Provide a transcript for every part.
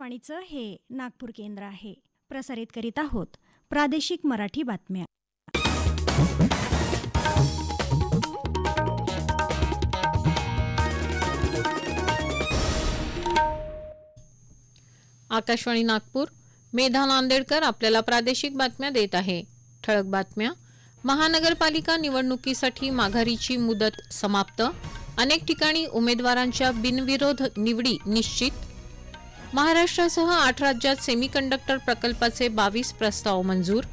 आकाशवाणीचं हे नागपूर केंद्र आहे. प्रसारित करीत आहोत प्रादेशिक मराठी बातम्या. आकाशवाणी नागपूर मेधा नांदेडकर आपल्याला प्रादेशिक बातम्या देत आहे. ठळक बातम्या. महानगरपालिका निवडणुकीसाठी माघारीची मुदत समाप्त. अनेक ठिकाणी उमेदवारांच्या बिनविरोध निवडी निश्चित. महाराष्ट्रासह आठ राज्यात सेमीकंडक्टर प्रकल्पाचे बावीस प्रस्ताव मंजूर.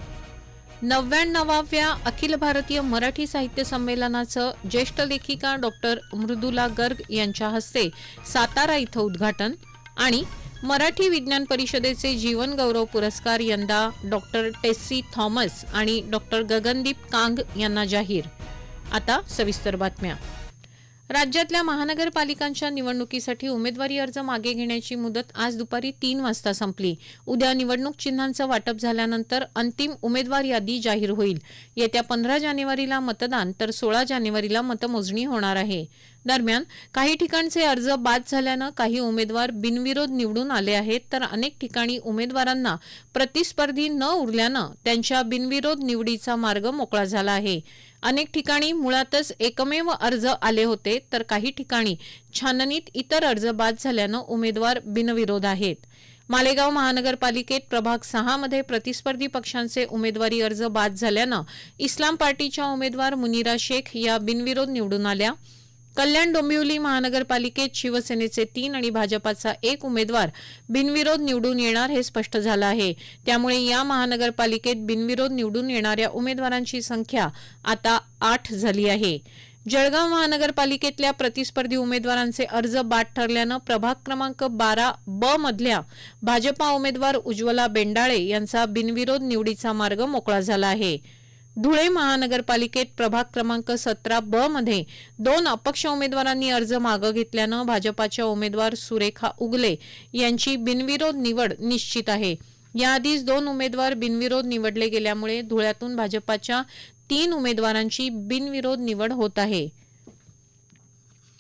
नव्याण्णवाव्या अखिल भारतीय मराठी साहित्य संमेलनाचं ज्येष्ठ लेखिका डॉक्टर मृदुला गर्ग यांच्या हस्ते सातारा इथं उद्घाटन आणि मराठी विज्ञान परिषदेचे जीवन गौरव पुरस्कार यंदा डॉक्टर टेस्सी थॉमस आणि डॉक्टर गगनदीप कांग यांना जाहीर. आता सविस्तर बातम्या. राज्यातल्या महानगरपालिकांच्या निवडणुकीसाठी उमेदवारी अर्ज मागे घेण्याची मुदत आज दुपारी तीन वाजता संपली. उद्या निवडणूक चिन्हांचं वाटप झाल्यानंतर अंतिम उमेदवार यादी जाहीर होईल. येत्या पंधरा जानेवारीला मतदान तर सोळा जानेवारीला मतमोजणी होणार आहे. दरम्यान काही ठिकाणचे अर्ज बाद झाल्यानं काही उमेदवार बिनविरोध निवडून आले आहेत तर अनेक ठिकाणी उमेदवारांना प्रतिस्पर्धी न उरल्यानं त्यांच्या बिनविरोध निवडीचा मार्ग मोकळा झाला आहे. अनेक ठिकाणी मुळातच एकमेव अर्ज आले होते तर काही ठिकाणी छाननीत इतर अर्ज बाद झाल्यानं उमेदवार बिनविरोध आहेत. मालेगाव महानगरपालिकेत प्रभाग सहामध्ये प्रतिस्पर्धी पक्षांचे उमेदवारी अर्ज बाद झाल्यानं इस्लाम पार्टीच्या उमेदवार मुनिरा शेख या बिनविरोध निवडून आल्या. कल्याण डोंबिवली महानगरपालिकेत शिवसेनेचे तीन आणि भाजपाचा एक उमेदवार बिनविरोध निवडून येणार हे स्पष्ट झालं आहे. त्यामुळे या महानगरपालिकेत बिनविरोध निवडून येणाऱ्या उमेदवारांची संख्या आता आठ झाली आहे. जळगाव महानगरपालिकेतल्या प्रतिस्पर्धी उमेदवारांचे अर्ज बाद ठरल्यानं प्रभाग क्रमांक बारा ब मधल्या भाजपा उमेदवार उज्ज्वला बेंडाळे यांचा बिनविरोध निवडीचा मार्ग मोकळा झाला आहे. धुळे महानगरपालिकेत प्रभाग क्रमांक सतरा ब मध्ये दोन अपक्ष उमेदवारांनी अर्ज मागं घेतल्यानं भाजपाच्या उमेदवार सुरेखा उगले यांची बिनविरोध निवड निश्चित आहे. याआधीच दोन उमेदवार बिनविरोध निवडले गेल्यामुळे धुळ्यातून भाजपाच्या तीन उमेदवारांची बिनविरोध निवड होत आहे.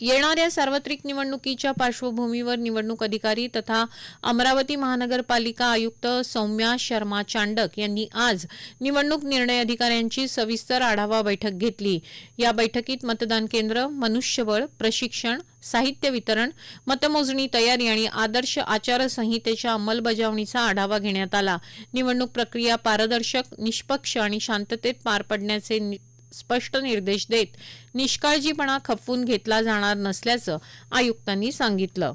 येणाऱ्या सार्वत्रिक निवडणुकीच्या पार्श्वभूमीवर निवडणूक अधिकारी तथा अमरावती महानगरपालिका आयुक्त सौम्या शर्मा चांडक यांनी आज निवडणूक निर्णय अधिकाऱ्यांची सविस्तर आढावा बैठक घेतली. या बैठकीत मतदान केंद्र मनुष्यबळ प्रशिक्षण साहित्य वितरण मतमोजणी तयारी आणि आदर्श आचारसंहितेच्या अंमलबजावणीचा आढावा घेण्यात आला. निवडणूक प्रक्रिया पारदर्शक निष्पक्ष आणि शांततेत पार पडण्याचे नि- स्पष्ट निर्देश देत. निष्काळजीपणा खपवून घेतला जाणार नसल्याचं आयुक्तांनी सांगितलं.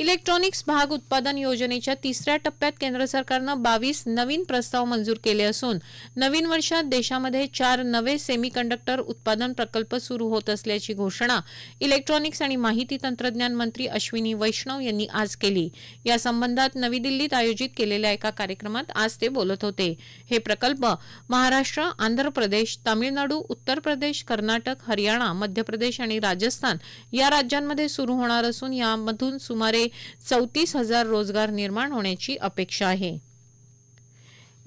इलेक्ट्रॉनिक्स भाग उत्पादन योजनेच्या तिसऱ्या टप्प्यात केंद्र सरकारनं बावीस नवीन प्रस्ताव मंजूर केले असून नवीन वर्षात देशामध्ये चार नवे सेमीकंडक्टर उत्पादन प्रकल्प सुरू होत असल्याची घोषणा इलेक्ट्रॉनिक्स आणि माहिती तंत्रज्ञान मंत्री अश्विनी वैष्णव यांनी आज केली. या संबंधात नवी दिल्लीत आयोजित केलेल्या एका कार्यक्रमात आज ते बोलत होते. हे प्रकल्प महाराष्ट्र आंध्र प्रदेश तामिळनाडू उत्तर प्रदेश कर्नाटक हरियाणा मध्य प्रदेश आणि राजस्थान या राज्यांमध्ये सुरू होणार असून यामधून सुमारे चौतीस हजार रोजगार निर्माण होण्याची अपेक्षा आहे.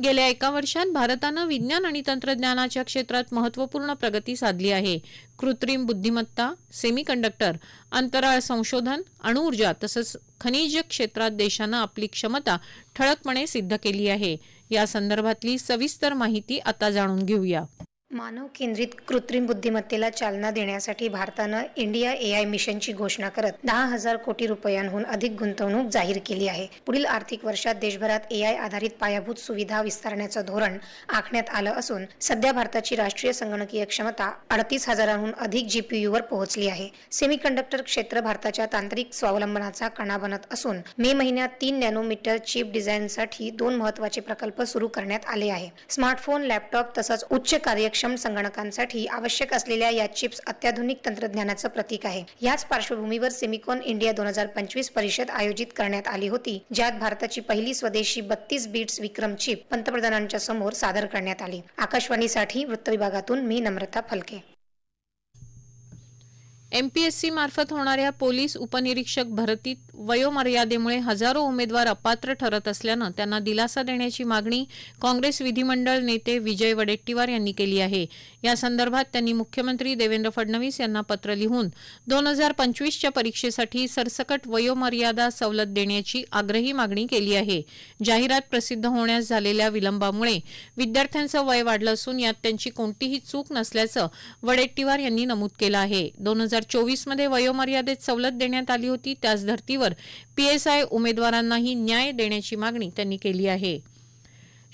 गेल्या एका वर्षात भारतानं विज्ञान आणि तंत्रज्ञानाच्या क्षेत्रात महत्त्वपूर्ण प्रगती साधली आहे. कृत्रिम बुद्धिमत्ता सेमीकंडक्टर अंतराळ संशोधन अणुऊर्जा तसंच खनिज क्षेत्रात देशानं आपली क्षमता ठळकपणे सिद्ध केली आहे. या संदर्भातली सविस्तर माहिती आता जाणून घेऊया. मानव केंद्रित कृत्रिम बुद्धिमत्तेला चालना देण्यासाठी भारतानं इंडिया ए आय मिशनची घोषणा करत दहा हजार कोटी रुपयांहून अधिक गुंतवणूक जाहीर केली आहे. पुढील आर्थिक वर्षात देशभरात ए आय आधारित पायाभूत सुविधा विस्तारण्याचं धोरण आखण्यात आलं असून सध्या भारताची राष्ट्रीय संगणकीय क्षमता अडतीस हजारांहून अधिक जीपीयूवर पोहोचली आहे. सेमीकंडक्टर क्षेत्र भारताच्या तांत्रिक स्वावलंबनाचा कणा बनत असून मे महिन्यात तीन नॅनोमीटर चिप डिझाईनसाठी दोन महत्त्वाचे प्रकल्प सुरू करण्यात आले आहे. स्मार्टफोन लॅपटॉप तसंच उच्च कार्यक्षम संगणकांसाठी आवश्यक असलेल्या या चिप्स अत्याधुनिक तंत्रज्ञानाचं प्रतीक आहे. याच पार्श्वभूमीवर सेमिकॉन इंडिया दोन हजार पंचवीस परिषद आयोजित करण्यात आली होती ज्यात भारताची पहिली स्वदेशी बत्तीस बीट्स विक्रम चिप पंतप्रधानांच्या समोर सादर करण्यात आली. आकाशवाणीसाठी वृत्त विभागातून मी नम्रता फलके. एमपीएससी मार्फत होणाऱ्या पोलीस उपनिरीक्षक भरतीत वयोमर्यादेमुळे हजारो उमेदवार अपात्र ठरत असल्यानं त्यांना दिलासा देण्याची मागणी काँग्रेस विधिमंडळ नेते विजय वडेट्टीवार यांनी केली आहे. या संदर्भात त्यांनी मुख्यमंत्री देवेंद्र फडणवीस यांना पत्र लिहून दोन हजार पंचवीसच्या परीक्षेसाठी सरसकट वयोमर्यादा सवलत देण्याची आग्रही मागणी केली आहे. जाहिरात प्रसिद्ध होण्यास झालेल्या विलंबामुळे विद्यार्थ्यांचं वय वाढलं असून यात त्यांची कोणतीही चूक नसल्याचं वडेट्टीवार यांनी नमूद केलं आहे. दोन हजार चोवीसमध्ये वयोमर्यादेत सवलत देण्यात आली होती. त्याच धर्तीवर पीएसआय उमेदवारांनाही न्याय देण्याची मागणी त्यांनी केली आहे.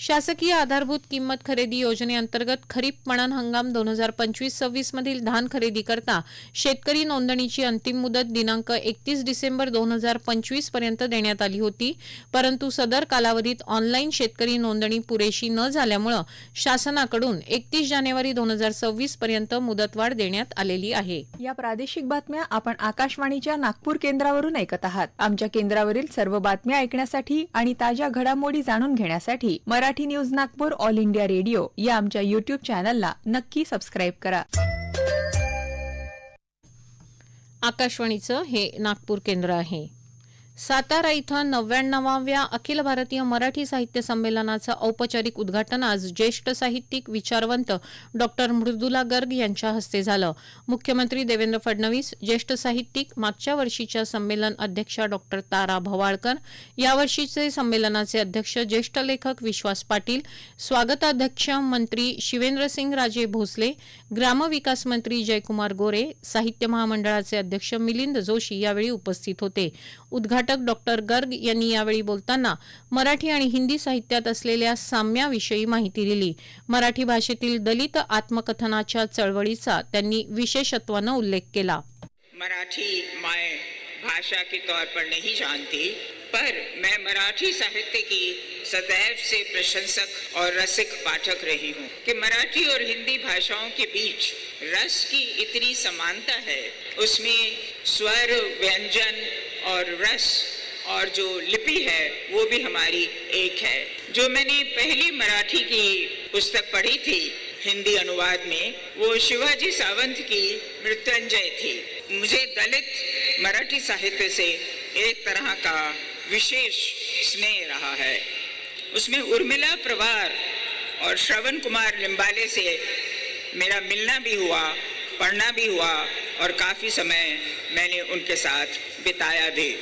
शासकीय आधारभूत किंमत खरेदी योजनेअंतर्गत खरीप पणन हंगाम दोन हजार पंचवीस सव्वीस मधील धान खरेदी करता शेतकरी नोंदणीची अंतिम मुदत दिनांक एकतीस डिसेंबर दोन हजार पंचवीसपर्यंत देण्यात आली होती. परंतु सदर कालावधीत ऑनलाईन शेतकरी नोंदणी पुरेशी न झाल्यामुळं शासनाकडून एकतीस जानेवारी दोन हजार सव्वीस पर्यंत मुदतवाढ देण्यात आलेली आहे. या प्रादेशिक बातम्या आपण आकाशवाणीच्या नागपूर केंद्रावरून ऐकत आहात. आमच्या केंद्रावरील सर्व बातम्या ऐकण्यासाठी आणि ताज्या घडामोडी जाणून घेण्यासाठी Marathi news Nagpur all India radio या आमच्या युट्यूब चॅनलला नक्की सबस्क्राईब करा. आकाशवाणीचं हे नागपूर केंद्र आहे. सातारा इथं नव्याण्णवाव्या अखिल भारतीय मराठी साहित्य संमेलनाचं औपचारिक उद्घाटन आज ज्येष्ठ साहित्यिक विचारवंत डॉक्टर मृदुला गर्ग यांच्या हस्ते झालं. मुख्यमंत्री देवेंद्र फडणवीस ज्येष्ठ साहित्यिक मागच्या वर्षीच्या संमेलन अध्यक्षा डॉक्टर तारा भवाळकर यावर्षीचे संमेलनाचे अध्यक्ष ज्येष्ठ लेखक विश्वास पाटील स्वागताध्यक्ष मंत्री शिवेंद्रसिंग राजे भोसले ग्रामविकास मंत्री जयकुमार गोरे साहित्य महामंडळाचे अध्यक्ष मिलिंद जोशी यावेळी उपस्थित होते. उद्घाटक डॉक्टर गर्ग यांनी यावेळी बोलताना मराठी आणि हिंदी साहित्यात असलेल्या साम्याविषयी माहिती दिली. मराठी भाषेतील दलित आत्मकथनाच्या चळवळीचा त्यांनी विशेषत्वानं उल्लेख केला. मराठी मैं भाषा के तौर पर नहीं जानती पर मैं मराठी साहित्य की सदैव से प्रशंसक और रसिक पाठक रही हूँ कि मराठी और हिंदी भाषाओं के बीच रस की इतनी समानता है उसमें स्वर व्यंजन और रस और जो लिपि है, वो भी हमारी एक है। जो मैंने पहली मराठी की पुस्तक पढ़ी थी, हिंदी अनुवाद में, वो शिवाजी सावंत की मृत्युंजय थी। मुझे दलित मराठी साहित्य से एक तरह का विशेष स्नेह रहा है। उसमें उर्मिला प्रवार और श्रवण कुमार लिम्बाले से मेरा मिलना भी हुआ, पढ़ना भी हुआ और काफ़ी समय मैंने उनके साथ बिताया भी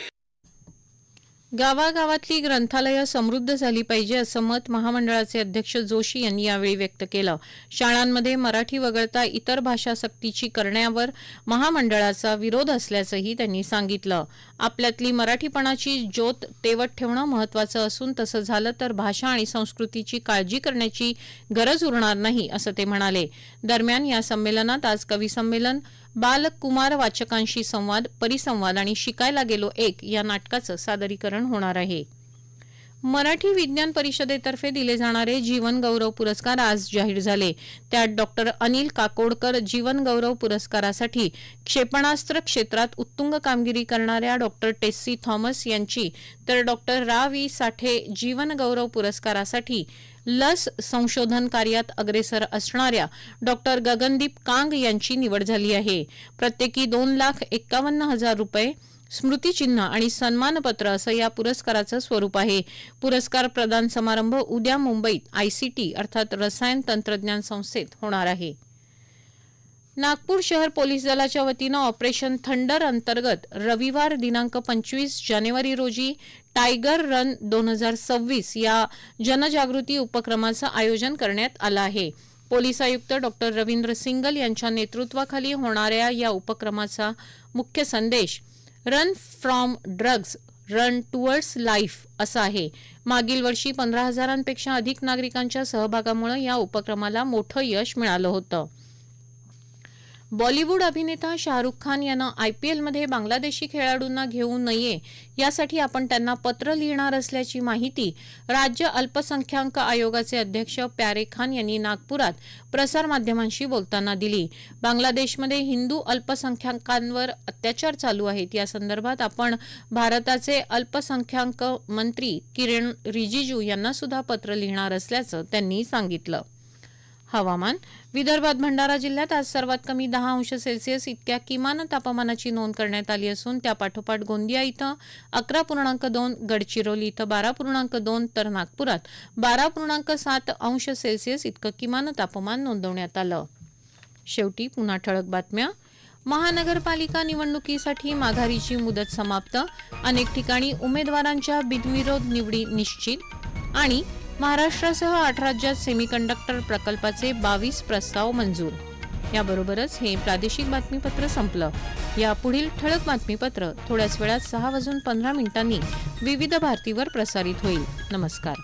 गावागावातली ग्रंथालयं समृद्ध झाली पाहिजे असं मत महामंडळाचे अध्यक्ष जोशी यांनी यावेळी व्यक्त केलं. शाळांमध्ये मराठी वगळता इतर भाषा सक्तीची करण्यावर महामंडळाचा विरोध असल्याचंही त्यांनी सांगितलं. आपल्यातली मराठीपणाची ज्योत तेवत ठेवणं महत्वाचं असून तसं झालं तर भाषा आणि संस्कृतीची काळजी करण्याची गरज उरणार नाही असं ते म्हणाले. दरम्यान या संमेलनात आज कवी संमेलन बालकुमार वाचकांशी संवाद परिसंवाद आणि शिकायला गेलो एक या नाटकाचं सादरीकरण होणार आहे. मराठी विज्ञान परिषदेतर्फे दिले जाणारे जीवन गौरव पुरस्कार आज जाहीर झाले. त्यात डॉक्टर अनिल काकोडकर जीवन गौरव पुरस्कारासाठी क्षेपणास्त्र क्षेत्रात उत्तुंग कामगिरी करणाऱ्या डॉक्टर टेस्सी थॉमस यांची तर डॉक्टर रा व्ही साठे जीवन गौरव पुरस्कारासाठी लस संशोधन कार्यात अग्रेसर असणाऱ्या डॉक्टर गगनदीप कांग यांची निवड झाली आहे. प्रत्येकी दोन लाख एक्कावन्न हजार रुपये स्मृतिचिन्ह आणि सन्मानपत्र असं या पुरस्काराचं स्वरूप आहे. पुरस्कार प्रदान समारंभ उद्या मुंबईत आयसीटी अर्थात रसायन तंत्रज्ञान संस्थेत होणार आहे. नागपूर शहर पोलीस दलाच्या वतीनं ऑपरेशन थंडर अंतर्गत रविवार दिनांक पंचवीस जानेवारी रोजी टायगर रन दोन हजार सव्वीस या जनजागृती उपक्रमाचं आयोजन करण्यात आलं आहे. पोलीस आयुक्त डॉक्टर रवींद्र सिंगल यांच्या नेतृत्वाखाली होणाऱ्या या उपक्रमाचा मुख्य संदेश run from drugs run towards life असा आहे. मागील वर्षी पंधरा हजारांपेक्षा अधिक नागरिकांच्या सहभागामुळे या उपक्रमाला मोठं यश मिळालं होतं. बॉलिवूड अभिनेता शाहरुख खान यानं आयपीएलमध्ये बांगलादेशी खेळाडूंना घेऊ नये यासाठी आपण त्यांना पत्र लिहिणार असल्याची माहिती राज्य अल्पसंख्याक आयोगाचे अध्यक्ष प्यारे खान यांनी नागपुरात प्रसारमाध्यमांशी बोलताना दिली. बांगलादेशमध्ये हिंदू अल्पसंख्याकांवर अत्याचार चालू आहेत. या संदर्भात आपण भारताचे अल्पसंख्याक मंत्री किरण रिजिजू यांना सुद्धा पत्र लिहिणार असल्याचं त्यांनी सांगितलं. हवामान. विदर्भात भंडारा जिल्ह्यात आज सर्वात कमी दहा अंश सेल्सिअस इतक्या किमान तापमानाची नोंद करण्यात आली असून त्यापाठोपाठ गोंदिया इथं अकरा पूर्णांक दोन गडचिरोली इथं बारा पूर्णांक दोन तर नागपुरात बारा पूर्णांक सात अंश सेल्सिअस इतकं किमान तापमान नोंदवण्यात आलं. शेवटी पुन्हा ठळक बातम्या. महानगरपालिका निवडणुकीसाठी माघारीची मुदत समाप्त. अनेक ठिकाणी उमेदवारांच्या बिनविरोध निवडी निश्चित. आणि महाराष्ट्रासह आठ राज्यात सेमीकंडक्टर प्रकल्पाचे बावीस प्रस्ताव मंजूर. याबरोबरच हे प्रादेशिक बातमीपत्र संपलं. या पुढील ठळक बातमीपत्र थोड्याच वेळात सहा वाजून पंधरा मिनिटांनी विविध भारतीवर प्रसारित होईल. नमस्कार.